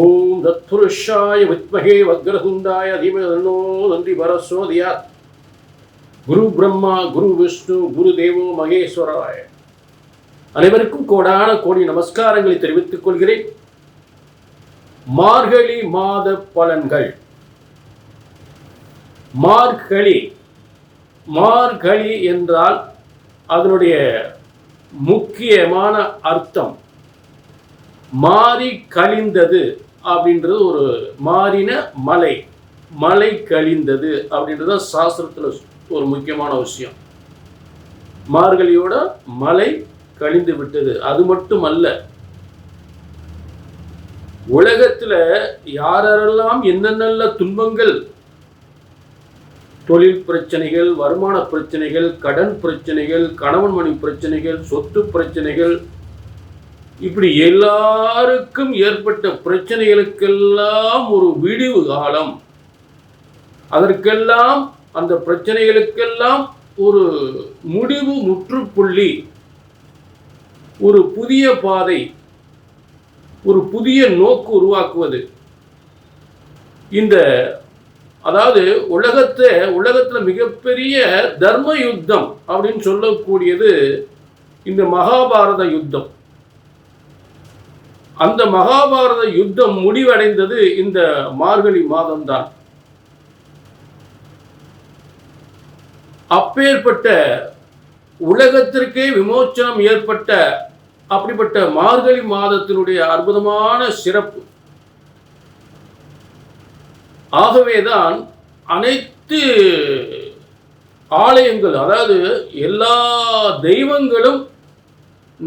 ஓம் தத்புருஷாய வித்மகே வக்ரதுண்டாய தீமதன்னோ நன்றி பரஸ்வதியாத் குரு பிரம்மா குரு விஷ்ணு குரு தேவோ மகேஸ்வராய அனைவருக்கும் கோடான கோடி நமஸ்காரங்களை தெரிவித்துக் கொள்கிறேன். மார்கழி மாத பலன்கள். மார்கழி மார்கழி என்றால் அதனுடைய முக்கியமான அர்த்தம். மாறி கழிந்தது அப்படின்றது ஒரு மாறின மலை. மலை கழிந்தது அப்படின்றது சாஸ்திரத்தில் ஒரு முக்கியமான விஷயம். மார்கழியோட மலை கழிந்து விட்டது. அது மட்டும் அல்ல உலகத்துல யாரெல்லாம் என்னென்ன துன்பங்கள் தொழில் பிரச்சனைகள் வருமான பிரச்சனைகள் கடன் பிரச்சனைகள் கணவன் மணி பிரச்சனைகள் சொத்து பிரச்சனைகள் இப்படி எல்லாருக்கும் ஏற்பட்ட பிரச்சனைகளுக்கெல்லாம் ஒரு விடிவு காலம். அதற்கெல்லாம் அந்த பிரச்சனைகளுக்கெல்லாம் ஒரு முடிவு முற்றுப்புள்ளி ஒரு புதிய பாதை ஒரு புதிய நோக்கு உருவாக்குவது. இந்த அதாவது உலகத்தை உலகத்தில் மிகப்பெரிய தர்ம யுத்தம் அப்படின்னு சொல்லக்கூடியது இந்த மகாபாரத யுத்தம். அந்த மகாபாரத யுத்தம் முடிவடைந்தது இந்த மார்கழி மாதம்தான். அப்பேற்பட்ட உலகத்திற்கே விமோச்சனம் ஏற்பட்ட அப்படிப்பட்ட மார்கழி மாதத்தினுடைய அற்புதமான சிறப்பு. ஆகவேதான் அனைத்து ஆலயங்கள் அதாவது எல்லா தெய்வங்களும்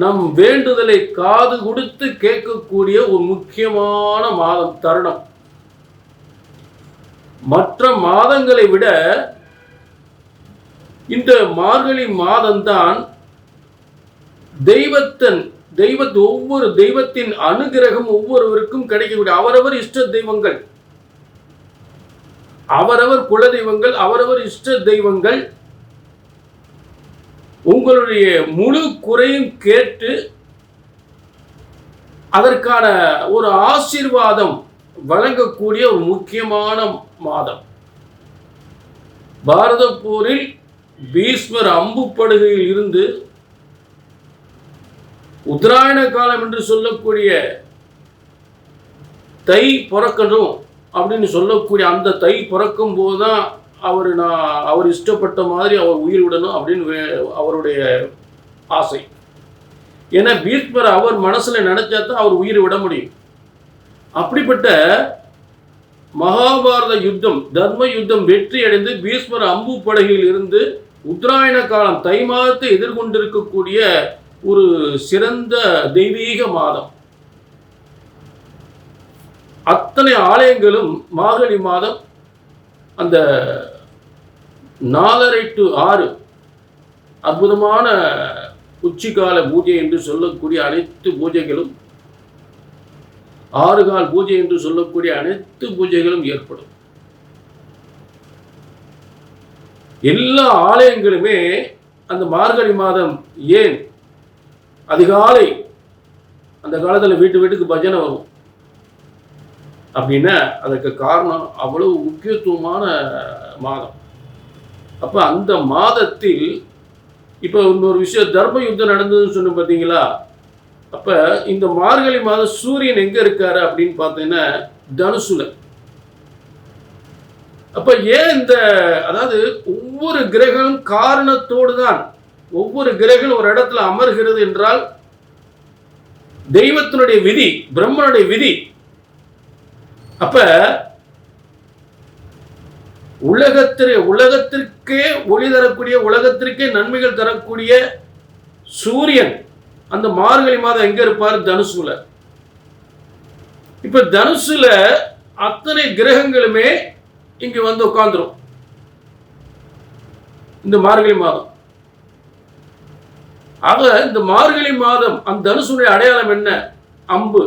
நம் வேண்டுதலை காது கொடுத்து கேட்கக்கூடிய ஒரு முக்கியமான மாதம் தருணம். மற்ற மாதங்களை விட இந்த மார்கழி மாதம்தான் தெய்வத்தன் தெய்வ ஒவ்வொரு தெய்வத்தின் அனுகிரகம் ஒவ்வொருவருக்கும் கிடைக்கக்கூடிய. அவரவர் இஷ்ட தெய்வங்கள். அவரவர் குல தெய்வங்கள் அவரவர் இஷ்ட தெய்வங்கள் உங்களுடைய முழு குறையும் கேட்டு அதற்கான ஒரு ஆசீர்வாதம் வழங்கக்கூடிய ஒரு முக்கியமான மாதம். பாரத போரில் பீஸ்மர் அம்புப்படுகையில் இருந்து உத்தராயண காலம் என்று சொல்லக்கூடிய தை பிறக்கணும் அப்படின்னு சொல்லக்கூடிய அந்த தை பிறக்கும் போது தான் அவர் நான் அவர் இஷ்டப்பட்ட மாதிரி அவர் உயிர் விடணும் அப்படின்னு அவருடைய ஆசை. ஏன்னா பீஷ்மர் அவர் மனசில் நினைச்சா தான் அவர் உயிர் விட முடியும். அப்படிப்பட்ட மகாபாரத யுத்தம் தர்ம யுத்தம் வெற்றி அடைந்து பீஷ்மர் அம்பு படகில் இருந்து உத்தராயண காலம் தை மாதத்தை எதிர்கொண்டிருக்கக்கூடிய ஒரு சிறந்த தெய்வீக மாதம். அத்தனை ஆலயங்களும் மார்கழி மாதம் அந்த நாலரை டு ஆறு அற்புதமான உச்சிகால பூஜை என்று சொல்லக்கூடிய அனைத்து பூஜைகளும் ஆறு கால் பூஜை என்று சொல்லக்கூடிய அனைத்து பூஜைகளும் ஏற்படும். எல்லா ஆலயங்களுமே அந்த மார்கழி மாதம் ஏன்? அதிகாலை அந்த காலத்தில் வீட்டு வீட்டுக்கு பஜனை வரும். அப்படின்னா அதுக்கு காரணம் அவ்வளவு முக்கியத்துவமான மாதம். அப்போ அந்த மாதத்தில் இப்போ இன்னொரு விஷயம் தர்ம யுத்தம் நடந்ததுன்னு சொன்ன பார்த்தீங்களா அப்போ இந்த மார்கழி மாதம் சூரியன் எங்கே இருக்காரு அப்படின்னு பார்த்தீங்கன்னா தனுசுல. அப்போ ஏன் இந்த அதாவது ஒவ்வொரு கிரகம் காரணத்தோடு தான் ஒவ்வொரு கிரகம் ஒரு இடத்துல அமர்கிறது என்றால் தெய்வத்தினுடைய விதி பிரம்மனுடைய விதி அப்ப உலகத்திற்கு உலகத்திற்கே ஒளி தரக்கூடிய உலகத்திற்கே நன்மைகள் தரக்கூடிய சூரியன் அந்த மார்கழி மாதம் எங்க இருப்பார்? தனுசுல. இப்ப தனுசுல அத்தனை கிரகங்களுமே இங்க வந்து உட்கார்ந்துரும். இந்த மார்கழி மாதம். ஆக இந்த மார்கழி மாதம் அந்த தனுசுடைய அடையாளம் என்ன? அம்பு.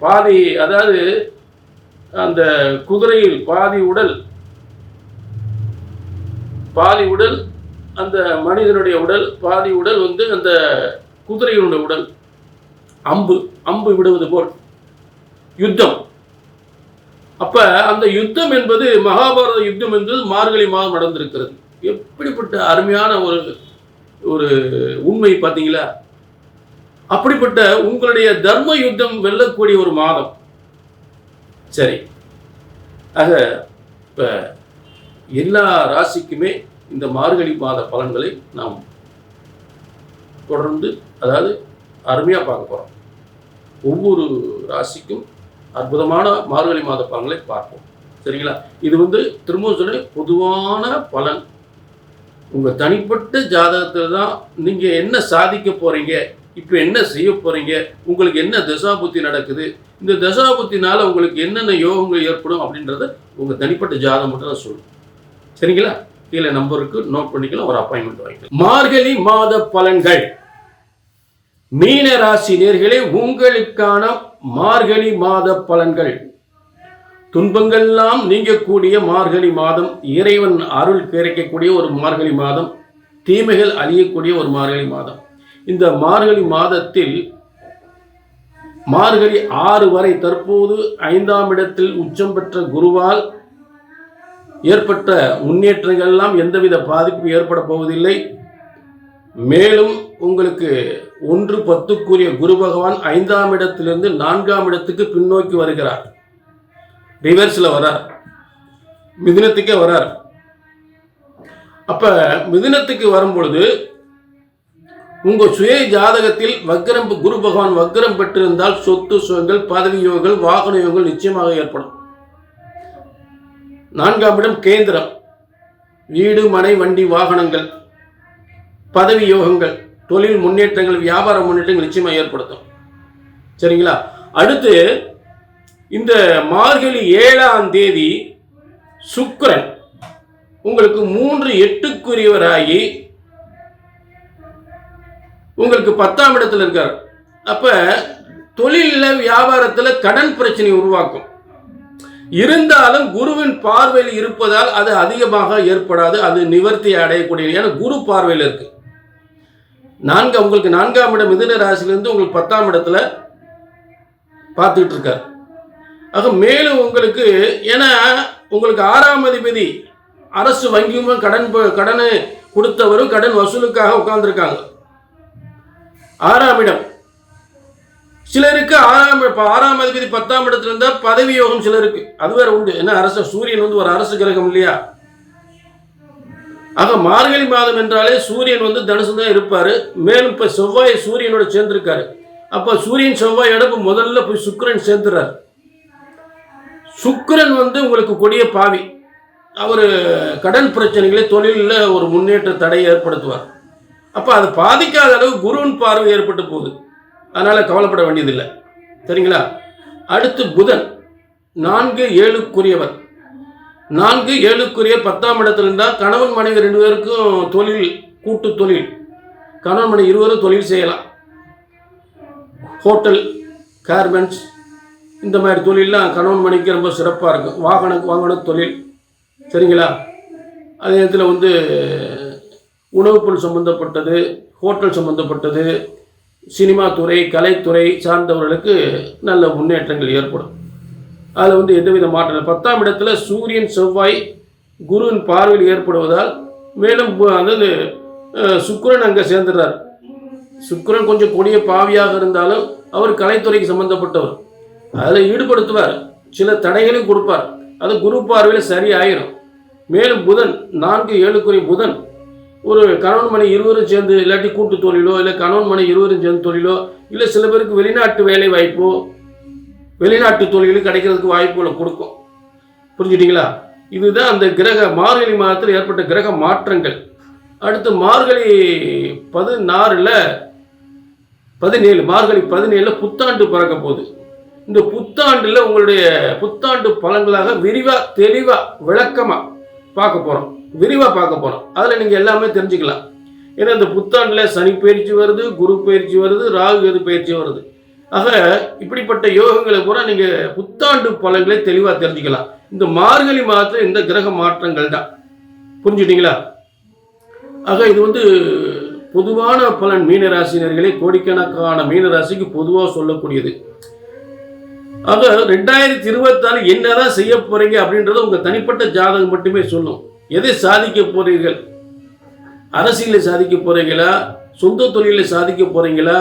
பாதி அதாவது அந்த குதிரையில் பாதி உடல் பாதி உடல் அந்த மனிதனுடைய உடல் பாதி உடல் வந்து அந்த குதிரையினுடைய உடல். அம்பு அம்பு விடுவது போல். யுத்தம். அப்ப அந்த யுத்தம் என்பது மகாபாரத யுத்தம் என்பது மார்கழி மாதம் நடந்திருக்கிறது. எப்படிப்பட்ட அருமையான ஒரு ஒரு உண்மை பார்த்தீங்களா? அப்படிப்பட்ட உங்களுடைய தர்ம யுத்தம் வெல்லக்கூடிய ஒரு மாதம். சரி. ஆக இப்போ எல்லா ராசிக்குமே இந்த மார்கழி மாத பலன்களை நாம் தொடர்ந்து அதாவது அருமையாக பார்க்க போகிறோம் ஒவ்வொரு ராசிக்கும் அற்புதமான மார்கழி மாத பலன்களை பார்ப்போம். சரிங்களா? இது வந்து திரும்பவும் சொல்லி பொதுவான பலன். உங்கள் தனிப்பட்ட ஜாதகத்தில் தான் நீங்கள் என்ன சாதிக்க போகிறீங்க இப்போ என்ன செய்ய போகிறீங்க உங்களுக்கு என்ன தசாபுத்தி நடக்குது? இந்த தசாபுத்தினால் உங்களுக்கு என்னென்ன யோகங்கள் ஏற்படும் அப்படின்றத உங்கள் தனிப்பட்ட ஜாதகம் மட்டும் தான் சொல்லும். சரிங்களா? கீழே நம்பருக்கு நோட் பண்ணிக்கலாம். ஒரு அப்பாயின்மெண்ட் வாங்கிக்கலாம். மார்கழி மாத பலன்கள். மீன ராசி நேர்களே உங்களுக்கான மார்கழி மாத பலன்கள். துன்பங்கள்லாம் நீங்கக்கூடிய மார்கழி மாதம் இறைவன் அருள் கிடைக்கக்கூடிய ஒரு மார்கழி மாதம் தீமைகள் அழியக்கூடிய ஒரு மார்கழி மாதம். இந்த மார்கழி மாதத்தில் மார்கழி ஆறு வரை தற்போது ஐந்தாம் இடத்தில் உச்சம் பெற்ற குருவால் ஏற்பட்ட முன்னேற்றங்கள் எல்லாம் எந்தவித பாதிப்பும் ஏற்பட போவதில்லை. மேலும் உங்களுக்கு ஒன்று பத்துக்குரிய குரு பகவான் ஐந்தாம் இடத்திலிருந்து நான்காம் இடத்துக்கு பின்னோக்கி வருகிறார். ரிவர்ஸில் வரார் மிதினத்துக்கே வரார் அப்போ மிதினத்துக்கு வரும்பொழுது உங்கள் சுய ஜாதகத்தில் வக்ரம் குரு பகவான் வக்ரம் பெற்றிருந்தால் சொத்து சுகங்கள் பதவி யோகங்கள் வாகன யோகங்கள் நிச்சயமாக ஏற்படும். நான்காம் இடம் கேந்திரம். வீடு மனை வண்டி வாகனங்கள் பதவி யோகங்கள் தொழில் முன்னேற்றங்கள் வியாபார முன்னேற்றங்கள் நிச்சயமாக ஏற்படுத்தும். சரிங்களா? அடுத்து இந்த மார்கழி ஏழாம் தேதி சுக்கிரன் உங்களுக்கு மூன்று எட்டுக்குரியவராகி உங்களுக்கு பத்தாம் இடத்துல இருக்கார். அப்ப தொழிலில் வியாபாரத்தில் கடன் பிரச்சனை உருவாக்கும். இருந்தாலும் குருவின் பார்வையில் இருப்பதால் அது அதிகமாக ஏற்படாது அது நிவர்த்தி அடையக்கூடிய ஏன்னா குரு பார்வையில் இருக்கு. நான்கு உங்களுக்கு நான்காம் இடம் மிதுன ராசிலேருந்து உங்களுக்கு பத்தாம் இடத்துல பார்த்துக்கிட்டு இருக்கார் ஆக மேலும் உங்களுக்கு ஏன்னா உங்களுக்கு ஆறாம் அதிபதி அரசு வங்கியும் கடன் ப- கடனை கொடுத்தவரும் கடன் வசூலுக்காக உட்கார்ந்துருக்காங்க. ஆறாம் இடம். சிலருக்கு ஆறாம் இப்போ ஆறாம் அதிபதி பத்தாம் இடத்துல இருந்தால் பதவி யோகம் சிலருக்கு. அது வேற உண்டு. என்ன அரச சூரியன் வந்து ஒரு அரசு கிரகம் இல்லையா? ஆக மார்கழி மாதம் என்றாலே சூரியன் வந்து தனுசு தான் இருப்பார். மேலும் இப்போ செவ்வாய் சூரியனோட சேர்ந்திருக்காரு. அப்போ சூரியன் செவ்வாய் இடப்பு முதல்ல போய் சுக்கிரன் சேர்ந்துறார். சுக்கரன் வந்து உங்களுக்கு கொடிய பாவி. அவர் கடன் பிரச்சனைகளை தொழிலில் ஒரு முன்னேற்ற தடை ஏற்படுத்துவார். அப்போ அது பாதிக்காத அளவு குருவின் பார்வை ஏற்பட்டு போகுது. அதனால் கவலைப்பட வேண்டியதில்லை. சரிங்களா? அடுத்து புதன். நான்கு ஏழுக்குரியவர். நான்கு ஏழுக்குரிய பத்தாம் இடத்துல இருந்தால் கணவன் மனைவி ரெண்டு பேருக்கும் தொழில் கூட்டு தொழில். கணவன் மனைவி இருவரும் தொழில் செய்யலாம். ஹோட்டல் கார்மெண்ட்ஸ் இந்த மாதிரி தொழிலெலாம் கணவன் மனைவிக்கு ரொம்ப சிறப்பாக இருக்கும். வாகன வாகன தொழில். சரிங்களா? அதே நேரத்தில் வந்து உணவுப் பொருள் சம்மந்தப்பட்டது ஹோட்டல் சம்மந்தப்பட்டது சினிமா துறை கலைத்துறை சார்ந்தவர்களுக்கு நல்ல முன்னேற்றங்கள் ஏற்படும். அதில் வந்து எந்தவித மாற்றம் பத்தாம் இடத்துல சூரியன் செவ்வாய் குருவின் பார்வையில் ஏற்படுவதால் மேலும் பு- அதாவது சுக்கரன் அங்கே சேர்ந்துடுறார். சுக்கரன் கொஞ்சம் கொடிய பாவியாக இருந்தாலும் அவர் கலைத்துறைக்கு சம்பந்தப்பட்டவர். அதில் ஈடுபடுத்துவார். சில தடைகளையும் கொடுப்பார். அது குரு பார்வையில் சரியாயிரும். மேலும் புதன் நான்கு ஏழுக்குரிய புதன் ஒரு கணவன் மனை இருவரும் சேர்ந்து இல்லாட்டி கூட்டு தொழிலோ இல்லை கணவன் மனை இருவரும் சேர்ந்து தொழிலோ இல்லை சில பேருக்கு வெளிநாட்டு வேலை வாய்ப்போ வெளிநாட்டு தொழிலும் கிடைக்கிறதுக்கு வாய்ப்புகளை கொடுக்கும். புரிஞ்சுட்டிங்களா? இதுதான் அந்த கிரக மார்கழி மாதத்தில் ஏற்பட்ட கிரக மாற்றங்கள். அடுத்து மார்கழி பதினாறில் பதினேழு மார்கழி பதினேழில் புத்தாண்டு பிறக்க போகுது. இந்த புத்தாண்டில் உங்களுடைய புத்தாண்டு பலன்களாக விரிவாக தெளிவாக விளக்கமாக பார்க்க போகிறோம் விரிவாக பார்க்க போகிறோம் அதில் நீங்கள் எல்லாமே தெரிஞ்சுக்கலாம். ஏன்னா இந்த புத்தாண்டில் சனி பயிற்சி வருது குரு பயிற்சி வருது ராகு கேது பயிற்சி வருது. ஆக இப்படிப்பட்ட யோகங்களை பூரா நீங்கள் புத்தாண்டு பலன்களை தெளிவாக தெரிஞ்சுக்கலாம். இந்த மார்கழி மாதத்தில் இந்த கிரக மாற்றங்கள் தான். புரிஞ்சுட்டீங்களா? ஆக இது வந்து பொதுவான பலன். மீனராசினர்களே கோடிக்கணக்கான மீனராசிக்கு பொதுவாக சொல்லக்கூடியது. ஆக ரெண்டாயிரத்தி இருபத்தாறு என்னதான் செய்ய போறீங்க அப்படின்றத உங்க தனிப்பட்ட ஜாதகம் மட்டுமே சொல்லும். எதை சாதிக்க போறீர்கள்? அரசியலில் சாதிக்க போறீங்களா சொந்த தொழிலில் சாதிக்க போறீங்களா?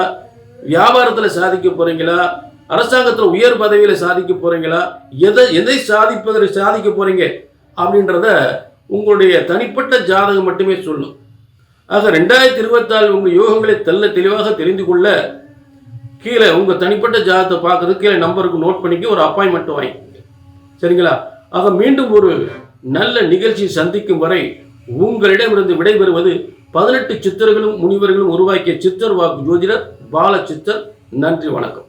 வியாபாரத்தில் சாதிக்க போறீங்களா? அரசாங்கத்தில் உயர் பதவியில் சாதிக்க போறீங்களா? எதை எதை சாதிப்பதற்கு சாதிக்க போறீங்க? அப்படின்றத உங்களுடைய தனிப்பட்ட ஜாதகம் மட்டுமே சொல்லும். ஆக ரெண்டாயிரத்தி இருபத்தாறு உங்கள் யோகங்களை தெல்ல தெளிவாக தெரிந்து கொள்ள கீழே உங்கள் தனிப்பட்ட ஜாதகத்தை பார்க்கறதுக்கு கீழே நம்பருக்கு நோட் பண்ணிக்க ஒரு அப்பாயின்மெண்ட் வாங்கி சரிங்களா? ஆக மீண்டும் ஒரு நல்ல நிகழ்ச்சி சந்திக்கும் வரை உங்களிடமிருந்து விடைபெறுவது பதினெட்டு சித்தர்களும் முனிவர்களும் உருவாக்கிய சித்தர் வாக்கு ஜோதிடர் பால சித்தர் நன்றி வணக்கம்.